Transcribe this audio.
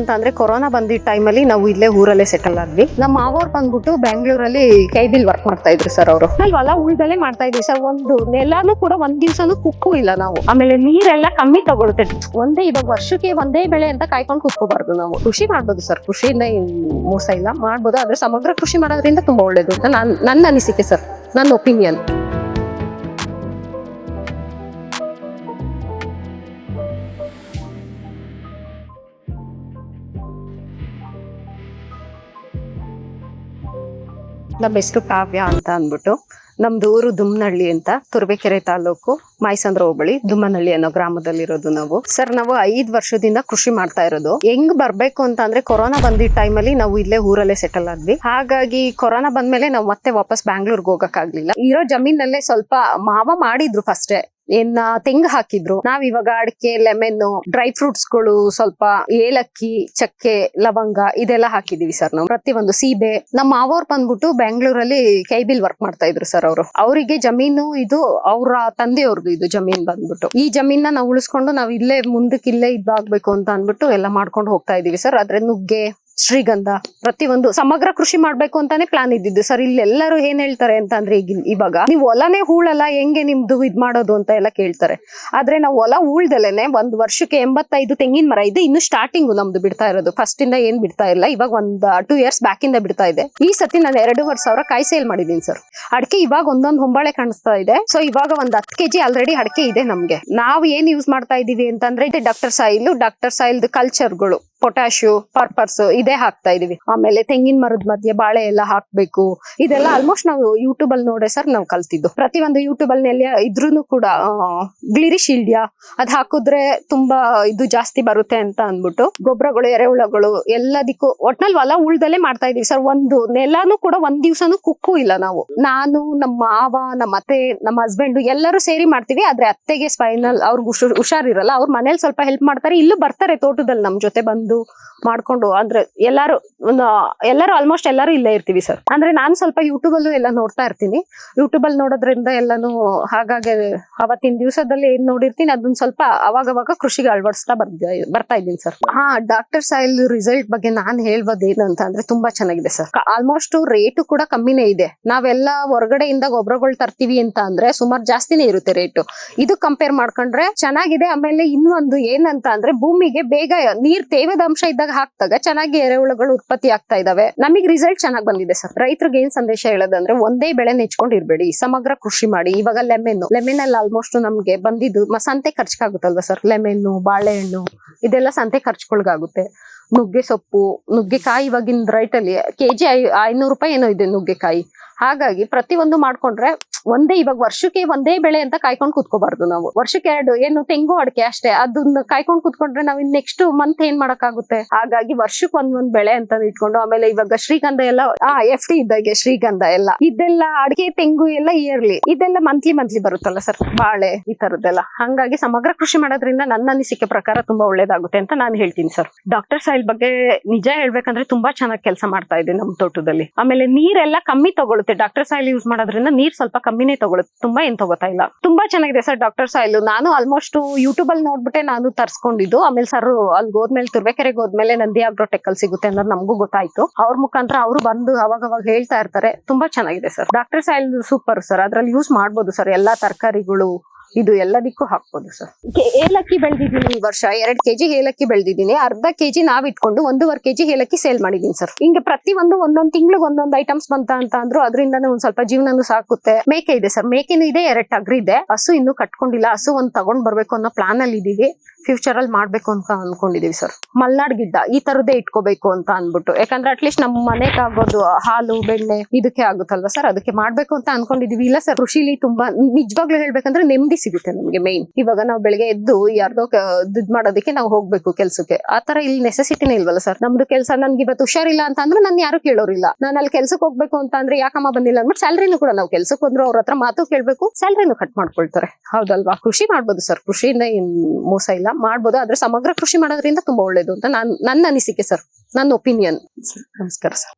ಅಂತ ಅಂದ್ರೆ ಕೊರೋನಾ ಬಂದಿದ್ದ ಟೈಮಲ್ಲಿ ನಾವು ಇಲ್ಲೇ ಊರಲ್ಲೇ ಸೆಟಲ್ ಆದ್ವಿ. ನಮ್ಮ ಮಾವೋರ್ ಬಂದ್ಬಿಟ್ಟು ಬೆಂಗಳೂರಲ್ಲಿ ಕೈಬಿಲ್ ವರ್ಕ್ ಮಾಡ್ತಾ ಇದ್ರು ಸರ್ ಅವರು. ಅಲ್ಲಿ ಹೊಲ ಉಳ್ದಲ್ಲೇ ಮಾಡ್ತಾ ಇದ್ವಿ ಸರ್ ಒಂದು ನೆಲಾನು ಕೂಡ ಒಂದ್ ದಿವ್ಸನು ಕುಕ್ಕು ಇಲ್ಲ ನಾವು. ಆಮೇಲೆ ನೀರೆಲ್ಲ ಕಮ್ಮಿ ತಗೊಳುತ್ತೆ. ಒಂದೇ ಇವಾಗ ವರ್ಷಕ್ಕೆ ಒಂದೇ ಬೆಳೆ ಅಂತ ಕಾಯ್ಕೊಂಡು ಕುತ್ಕೋಬಾರ್ದು ನಾವು. ಕೃಷಿ ಮಾಡ್ಬೋದು ಸರ್ ಕೃಷಿಯಿಂದ ಮೋಸ ಇಲ್ಲ. ಮಾಡ್ಬೋದು, ಆದ್ರೆ ಸಮಗ್ರ ಕೃಷಿ ಮಾಡೋದ್ರಿಂದ ತುಂಬಾ ಒಳ್ಳೇದು ನನ್ನ ಅನಿಸಿಕೆ ಸರ್ ನನ್ನ ಒಪಿನಿಯನ್ ನಮ್ಮ ಹೆಸರು ಕಾವ್ಯ ಅಂತ ಅಂದ್ಬಿಟ್ಟು ನಮ್ದು ಊರು ದುಮ್ಮನಹಳ್ಳಿ ಅಂತ ತುರ್ಬೇಕೆರೆ ತಾಲೂಕು ಮೈಸಂದ್ರ ಹೋಬಳಿ ದುಮ್ಮನಹಳ್ಳಿ ಅನ್ನೋ ಗ್ರಾಮದಲ್ಲಿರೋದು ನಾವು. ಸರ್, ನಾವು ಐದು ವರ್ಷದಿಂದ ಕೃಷಿ ಮಾಡ್ತಾ ಇರೋದು. ಹೆಂಗ್ ಬರ್ಬೇಕು ಅಂತ ಅಂದ್ರೆ ಕೊರೋನಾ ಬಂದಿದ್ದ ಟೈಮಲ್ಲಿ ನಾವು ಇಲ್ಲೇ ಊರಲ್ಲೇ ಸೆಟಲ್ ಆದ್ವಿ. ಹಾಗಾಗಿ ಕೊರೋನಾ ಬಂದ್ಮೇಲೆ ನಾವು ಮತ್ತೆ ವಾಪಸ್ ಬ್ಯಾಂಗ್ಳೂರ್ಗೆ ಹೋಗಕ್ಕಾಗ್ಲಿಲ್ಲ. ಇರೋ ಜಮೀನಲ್ಲೇ ಸ್ವಲ್ಪ ಮಾವ ಮಾಡಿದ್ರು ಫಸ್ಟೇ. ಏನ್ನ ತೆಂಗು ಹಾಕಿದ್ರು. ನಾವ್ ಇವಾಗ ಅಡಿಕೆ ಲೆಮೆನ್ ಡ್ರೈ ಫ್ರೂಟ್ಸ್ಗಳು ಸ್ವಲ್ಪ ಏಲಕ್ಕಿ, ಚಕ್ಕೆ, ಲವಂಗ ಇದೆಲ್ಲ ಹಾಕಿದೀವಿ ಸರ್ ನಾವು. ಪ್ರತಿಯೊಂದು ಸೀಬೆ. ನಮ್ಮ ಮಾವವ್ರು ಬಂದ್ಬಿಟ್ಟು ಬೆಂಗಳೂರಲ್ಲಿ ಕೈಬಿಲ್ ವರ್ಕ್ ಮಾಡ್ತಾ ಇದ್ರು ಸರ್ ಅವರು. ಅವರಿಗೆ ಜಮೀನು ಇದು ಅವರ ತಂದೆಯವ್ರದ್ದು ಇದು ಜಮೀನ್ ಬಂದ್ಬಿಟ್ಟು. ಈ ಜಮೀನ ನಾವು ಉಳಿಸ್ಕೊಂಡು ನಾವ್ ಇಲ್ಲೇ ಮುಂದಕ್ಕೆ ಇಲ್ಲೇ ಇದಾಗ್ಬೇಕು ಅಂತ ಅನ್ಬಿಟ್ಟು ಎಲ್ಲ ಮಾಡ್ಕೊಂಡು ಹೋಗ್ತಾ ಇದೀವಿ ಸರ್. ಆದ್ರೆ ನುಗ್ಗೆ ಶ್ರೀಗಂಧ ಪ್ರತಿಯೊಂದು ಸಮಗ್ರ ಕೃಷಿ ಮಾಡ್ಬೇಕು ಅಂತಾನೆ ಪ್ಲಾನ್ ಇದ್ದಿದ್ದು. ಸರ್, ಇಲ್ಲೆಲ್ಲರೂ ಏನ್ ಹೇಳ್ತಾರೆ ಅಂತ ಅಂದ್ರೆ ಈಗ ಇವಾಗ ನೀವು ಹೊಲನೇ ಹೂಳಲ್ಲ, ಹೆಂಗೆ ನಿಮ್ದು ಇದ್ ಮಾಡೋದು ಅಂತ ಎಲ್ಲ ಕೇಳ್ತಾರೆ. ಆದ್ರೆ ನಾವು ಹೊಲ ಉಳ್ದಲೇನೆ ಒಂದ್ ವರ್ಷಕ್ಕೆ ಎಂಬತ್ತೈದು ತೆಂಗಿನ ಮರ ಇದೆ, ಇನ್ನು ಸ್ಟಾರ್ಟಿಂಗ್ ನಮ್ದು ಬಿಡ್ತಾ ಇರೋದು. ಫಸ್ಟ್ ಇಂದ ಏನ್ ಬಿಡ್ತಾ ಇಲ್ಲ, ಇವಾಗ ಒಂದ್ ಟೂ ಇಯರ್ಸ್ ಬ್ಯಾಕ್ ಇಂದ ಬಿಡ್ತಾ ಇದೆ. ಈ ಸತಿ ನಾನು ಎರಡೂವರೆ ಸಾವಿರ ಕಾಯಿ ಸೇಲ್ ಮಾಡಿದೀನಿ ಸರ್. ಅಡಿಕೆ ಇವಾಗ ಒಂದೊಂದು ಹೊಂಬಾಳೆ ಕಾಣಿಸ್ತಾ ಇದೆ. ಸೊ ಇವಾಗ ಒಂದ್ ಹತ್ತು ಕೆಜಿ ಆಲ್ರೆಡಿ ಅಡಿಕೆ ಇದೆ ನಮ್ಗೆ. ನಾವು ಏನ್ ಯೂಸ್ ಮಾಡ್ತಾ ಇದೀವಿ ಅಂತಂದ್ರೆ ಡಾಕ್ಟರ್ ಸಾಯಿಲ್ ಡಾಕ್ಟರ್ ಸಾಯಿಲ್ ಕಲ್ಚರ್ಗಳು ಪೊಟ್ಯಾಶು ಪರ್ಪರ್ಸ್ ಇದೇ ಹಾಕ್ತಾ ಇದೀವಿ. ಆಮೇಲೆ ತೆಂಗಿನ ಮರದ ಮಧ್ಯೆ ಬಾಳೆ ಎಲ್ಲ ಹಾಕ್ಬೇಕು. ಇದೆಲ್ಲ ಆಲ್ಮೋಸ್ಟ್ ನಾವು ಯೂಟ್ಯೂಬ್ ಅಲ್ಲಿ ನೋಡೇ ಸರ್ ನಾವು ಕಲ್ತಿದ್ದು. ಪ್ರತಿಯೊಂದು ಯೂಟ್ಯೂಬ್ ಅಲ್ಲಿ ಇದ್ರೂನು ಕೂಡ ಗ್ಲಿರಿ ಶಿಲ್ಡ್ಯ, ಅದ್ ಹಾಕಿದ್ರೆ ತುಂಬಾ ಇದು ಜಾಸ್ತಿ ಬರುತ್ತೆ ಅಂತ ಅಂದ್ಬಿಟ್ಟು ಗೊಬ್ಬರಗಳು ಎರೆಹುಳಗಳು ಎಲ್ಲದಕ್ಕೂ ಒಟ್ನಲ್ಲಿ ಹೊಲ ಉಳ್ದಲ್ಲೇ ಮಾಡ್ತಾ ಇದೀವಿ ಸರ್. ಒಂದು ನೆಲಾನು ಕೂಡ ಒಂದ್ ದಿವ್ಸನು ಕುಕ್ಕು ಇಲ್ಲ ನಾವು. ನಾನು, ನಮ್ಮ ಮಾವ, ನಮ್ಮ ಅತ್ತೆ, ನಮ್ಮ ಹಸ್ಬೆಂಡ್ ಎಲ್ಲರೂ ಸೇರಿ ಮಾಡ್ತೀವಿ. ಆದ್ರೆ ಅತ್ತೆಗೆ ಸ್ಪೈನಲ್ ಅವ್ರಿಗೆ ಹುಷಾರ್ ಹುಷಾರಿರಲ್ಲ. ಅವ್ರ ಮನೇಲಿ ಸ್ವಲ್ಪ ಹೆಲ್ಪ್ ಮಾಡ್ತಾರೆ. ಇಲ್ಲೂ ಬರ್ತಾರೆ ತೋಟದಲ್ಲಿ ನಮ್ ಜೊತೆ ಬಂದು. ಮಾಡ್ಕೊಂಡು ಅಂದ್ರೆ ಎಲ್ಲಾರು ಎಲ್ಲರೂ ಆಲ್ಮೋಸ್ಟ್ ಎಲ್ಲರೂ ಇಲ್ಲೇ ಇರ್ತೀವಿ ಸರ್ ಅಂದ್ರೆ ನಾನು ಸ್ವಲ್ಪ ಯೂಟ್ಯೂಬ್ ಅಲ್ಲೂ ಎಲ್ಲ ನೋಡ್ತಾ ಇರ್ತೀನಿ. ಯೂಟ್ಯೂಬ್ ಅಲ್ಲಿ ನೋಡೋದ್ರಿಂದ ಎಲ್ಲಾನು ಹಾಗಾಗಿ ಅವತ್ತಿನ ದಿವಸದಲ್ಲಿ ಏನ್ ನೋಡಿರ್ತೀನಿ ಅದನ್ನ ಸ್ವಲ್ಪ ಅವಾಗ ಅವಾಗ ಕೃಷಿಗೆ ಅಳವಡಿಸ್ತಾ ಬರ್ತಾ ಬರ್ತಾ ಇದ್ದೀನಿ ಸರ್ ಹಾ ಡಾಕ್ಟರ್ ಸಾಯಿಲ್ ರಿಸಲ್ಟ್ ಬಗ್ಗೆ ನಾನು ಹೇಳ್ಬೋದು ಏನಂತ ಅಂದ್ರೆ ತುಂಬಾ ಚೆನ್ನಾಗಿದೆ ಸರ್ ಆಲ್ಮೋಸ್ಟ್ ರೇಟು ಕೂಡ ಕಮ್ಮಿನೇ ಇದೆ. ನಾವೆಲ್ಲ ಹೊರಗಡೆಯಿಂದ ಗೊಬ್ಬರಗಳು ತರ್ತೀವಿ ಅಂತ ಅಂದ್ರೆ ಸುಮಾರು ಜಾಸ್ತಿನೇ ಇರುತ್ತೆ ರೇಟು ಇದು ಕಂಪೇರ್ ಮಾಡ್ಕೊಂಡ್ರೆ ಚೆನ್ನಾಗಿದೆ, ಆಮೇಲೆ ಇನ್ನೊಂದು ಏನಂತ ಅಂದ್ರೆ ಭೂಮಿಗೆ ಬೇಗ ನೀರ್ ತೇವದ ಅಂಶ ಇದ್ದಾಗ ಹಾಕ್ತಾಗ ಚೆನ್ನಾಗಿ ಎರೆಹುಳುಗಳು ಉತ್ಪತ್ತಿ ಆಗ್ತಾ ಇದಾವೆ. ನಮಗೆ ರಿಸಲ್ಟ್ ಚೆನ್ನಾಗಿ ಬಂದಿದೆ ಸರ್. ರೈತರಿಗೆ ಏನ್ ಸಂದೇಶ ಹೇಳೋದಂದ್ರೆ ಒಂದೇ ಬೆಳೆ ನೆಚ್ಕೊಂಡು ಇರ್ಬೇಡಿ. ಸಮಗ್ರ ಕೃಷಿ ಮಾಡಿ. ಇವಾಗ ಲೆಮೆನ್ ಲೆಮೆನ್ ಅಲ್ಲಿ ಆಲ್ಮೋಸ್ಟ್ ನಮ್ಗೆ ಬಂದಿದ್ದು ಸಂತೆ ಖರ್ಚಾಗುತ್ತಲ್ವಾ ಸರ್? ಲೆಮೆನ್ನು, ಬಾಳೆಹಣ್ಣು, ಇದೆಲ್ಲ ಸಂತೆ ಖರ್ಚುಗಳಿಗಾಗುತ್ತೆ. ನುಗ್ಗೆ ಸೊಪ್ಪು ನುಗ್ಗೆಕಾಯಿ ಇವಾಗಿನ ರೈಟ್ ಅಲ್ಲಿ, ಕೆಜಿ ಐನೂರು ರೂಪಾಯಿ ಏನೋ ಇದೆ ನುಗ್ಗೆಕಾಯಿ ಹಾಗಾಗಿ ಪ್ರತಿಯೊಂದು ಮಾಡ್ಕೊಂಡ್ರೆ ಒಂದೇ ಇವಾಗ ವರ್ಷಕ್ಕೆ ಒಂದೇ ಬೆಳೆ ಅಂತ ಕಾಯ್ಕೊಂಡು ಕುತ್ಕೋಬಾರ್ದು ನಾವು. ವರ್ಷಕ್ಕೆ ಎರಡು, ಏನು ತೆಂಗು ಅಡಿಕೆ ಅಷ್ಟೇ. ಅದನ್ನ ಕಾಯ್ಕೊಂಡು ಕುತ್ಕೊಂಡ್ರೆ ನಾವು ಇನ್ ನೆಕ್ಸ್ಟ್ ಮಂತ್ ಏನ್ ಮಾಡಕ್ಕಾಗುತ್ತೆ? ಹಾಗಾಗಿ ವರ್ಷಕ್ಕೆ ಒಂದೊಂದ್ ಬೆಳೆ ಅಂತ ಇಟ್ಕೊಂಡು ಆಮೇಲೆ ಇವಾಗ ಶ್ರೀಗಂಧ ಎಲ್ಲ, ಆ ಎಫ್ ಟಿ ಇದ್ದಾಗೆ ಶ್ರೀಗಂಧ ಎಲ್ಲ. ಇದೆಲ್ಲ ಅಡಿಕೆ, ತೆಂಗು ಎಲ್ಲ ಇಯರ್ಲಿ ಇದೆಲ್ಲ ಮಂತ್ಲಿ ಮಂತ್ಲಿ ಬರುತ್ತಲ್ಲ ಸರ್ ಬಾಳೆ, ಈ ತರದ್ದೆಲ್ಲ. ಹಂಗಾಗಿ ಸಮಗ್ರ ಕೃಷಿ ಮಾಡೋದ್ರಿಂದ ನನ್ನ ಅನಿಸಿಕೆ ಪ್ರಕಾರ ತುಂಬಾ ಒಳ್ಳೇದಾಗುತ್ತೆ ಅಂತ ನಾನು ಹೇಳ್ತೀನಿ ಸರ್ ಡಾಕ್ಟರ್ ಸಾಯಿಲ್ ಬಗ್ಗೆ ನಿಜ ಹೇಳ್ಬೇಕಂದ್ರೆ ತುಂಬಾ ಚೆನ್ನಾಗಿ ಕೆಲಸ ಮಾಡ್ತಾ ಇದೆ ನಮ್ಮ ತೋಟದಲ್ಲಿ. ಆಮೇಲೆ ನೀರೆಲ್ಲ ಕಮ್ಮಿ ತಗೊಳುತ್ತೆ ಡಾಕ್ಟರ್ ಆಯಿಲ್ ಯೂಸ್ ಮಾಡೋದ್ರಿಂದ ನೀರ್ ಸ್ವಲ್ಪ ಕಮ್ಮಿನೇ ತಗೊಳುತ್ತೆ. ತುಂಬಾ ಏನ್ ತಗೋತಾ ಇಲ್ಲ. ತುಂಬಾ ಚೆನ್ನಾಗಿದೆ ಸರ್ ಡಾಕ್ಟರ್ ಆಯಿಲ್ ನಾನು ಆಲ್ಮೋಸ್ಟ್ ಯೂಟ್ಯೂಬ್ ಅಲ್ಲಿ ನೋಡ್ಬಿಟ್ಟೆ ನಾನು ತರ್ಸ್ಕೊಂಡಿದ್ದು. ಆಮೇಲೆ ಸರ್ ಅಲ್ಲಿ ಹೋದ್ಮೇಲೆ ತುರ್ಬೇಕೆರೆಗೆ ಹೋದ್ಮೇಲೆ ನಂದಿ ಆಗ್ರೋಟೆಕ್ ಅಲ್ಲಿ ಸಿಗುತ್ತೆ ಅನ್ನೋದು ನಮಗೂ ಗೊತ್ತಾಯ್ತು. ಅವ್ರ ಮುಖಾಂತರ ಅವರು ಬಂದು ಅವಾಗ ಅವಾಗ ಹೇಳ್ತಾ ಇರ್ತಾರೆ. ತುಂಬಾ ಚೆನ್ನಾಗಿದೆ sir doctor oil super sir ಅದ್ರಲ್ಲಿ ಯೂಸ್ ಮಾಡಬಹುದು ಸರ್ ಎಲ್ಲಾ ತರಕಾರಿಗಳು. ಇದು ಎಲ್ಲದಕ್ಕೂ ಹಾಕ್ಬೋದು ಸರ್. ಏಲಕ್ಕಿ ಬೆಳೆದಿದ್ದೀನಿ. ಈ ವರ್ಷ ಎರಡ್ ಕೆಜಿ ಏಲಕ್ಕಿ ಬೆಳೆದಿದ್ದೀನಿ. ಅರ್ಧ ಕೆಜಿ ನಾವ್ ಇಟ್ಕೊಂಡು ಒಂದೂವರೆ ಕೆಜಿ ಏಲಕ್ಕಿ ಸೇಲ್ ಮಾಡಿದೀನಿ ಸರ್. ಹಿಂಗೆ ಪ್ರತಿ ಒಂದು ಒಂದೊಂದ್ ತಿಂಗ್ಳಿಗೆ ಒಂದೊಂದು ಐಟಮ್ಸ್ ಬಂತ ಅಂತ ಅಂದ್ರು ಅದರಿಂದನೇ ಒಂದ್ ಸ್ವಲ್ಪ ಜೀವನನು ಸಾಕುತ್ತೆ. ಮೇಕೆ ಇದೆ ಸರ್. ಮೇಕೆನೂ ಇದೆ ಎರಡ್ ಟಗ್ರಿ ಇದೆ. ಹಸು ಇನ್ನು ಕಟ್ಕೊಂಡಿಲ್ಲ. ಹಸು ಒಂದ್ ತಗೊಂಡ್ ಬರ್ಬೇಕು ಅನ್ನೋ ಪ್ಲಾನ್ ಅಲ್ಲಿ ಇದೀವಿ. ಫ್ಯೂಚರ್ ಅಲ್ಲಿ ಮಾಡ್ಬೇಕು ಅಂತ ಅನ್ಕೊಂಡಿದೀವಿ ಸರ್. ಮಲ್ನಾಡ್ ಗಿಡ್ಡ ಈ ತರದೇ ಇಟ್ಕೋಬೇಕು ಅಂತ ಅನ್ಬಿಟ್ಟು ಯಾಕಂದ್ರೆ ಅಟ್ಲೀಸ್ಟ್ ನಮ್ಮ ಮನೆಗೆ ಆಗೋದು ಹಾಲು ಬೆಣ್ಣೆ ಇದಕ್ಕೆ ಆಗುತ್ತಲ್ವಾ ಸರ್? ಅದಕ್ಕೆ ಮಾಡ್ಬೇಕು ಅಂತ ಅನ್ಕೊಂಡಿದೀವಿ. ಇಲ್ಲ ಸರ್ ಕೃಷಿಲಿ ತುಂಬಾ ನಿಜವಾಗ್ಲೂ ಹೇಳ್ಬೇಕಂದ್ರೆ ನೆಮ್ಮದಿ ಸಿಗುತ್ತೆ ನಮ್ಗೆ ಮೇನ್ ಇವಾಗ ನಾವು ಬೆಳಿಗ್ಗೆ ಎದ್ದು ಯಾರ್ದೋ ದುಡ್ಡು ಮಾಡೋದಕ್ಕೆ ನಾವು ಹೋಗ್ಬೇಕು ಕೆಲ್ಸಕ್ಕೆ. ತರ ಇಲ್ಲಿ ನೆಸೆಸಿಟಿನೇ ಇಲ್ವಲ್ಲ ಸರ್ ನಮ್ದು ಕೆಲಸ ನನ್ಗೆ ಇವತ್ತು ಹುಷಾರಿಲ್ಲ ಅಂತ ಅಂದ್ರೆ ನಾನು ಯಾರು ಕೇಳೋರಿಲ್ಲ. ನಾನು ಅಲ್ಲಿ ಕೆಲ್ಸಕ್ಕೆ ಹೋಗ್ಬೇಕು ಅಂತ ಅಂದ್ರೆ ಯಾಕಮ್ಮ ಬಂದಿಲ್ಲ ಅಂದ್ಬಿಟ್ಟು ಸ್ಯಾಲ್ರಿನೂ ಕೂಡ ನಾವು ಕೆಲ್ಸಕ್ಕೆ ಹೋದ್ರು ಅವ್ರ ಹತ್ರ ಮಾತು ಕೇಳ್ಬೇಕು ಸ್ಯಾಲ್ರಿನೂ ಕಟ್ ಮಾಡ್ಕೊಳ್ತಾರೆ. ಹೌದಲ್ವಾ? ಕೃಷಿ ಮಾಡ್ಬೋದು ಸರ್ ಕೃಷಿಯಿಂದ ಏನ್ ಮೋಸ ಇಲ್ಲ. ಮಾಡ್ಬೋದು, ಆದ್ರೆ ಸಮಗ್ರ ಕೃಷಿ ಮಾಡೋದ್ರಿಂದ ತುಂಬಾ ಒಳ್ಳೇದು ಅಂತ ನಾನು ನನ್ನ ಅನಿಸಿಕೆ ಸರ್ ನನ್ನ ಒಪಿನಿಯನ್ ನಮಸ್ಕಾರ ಸರ್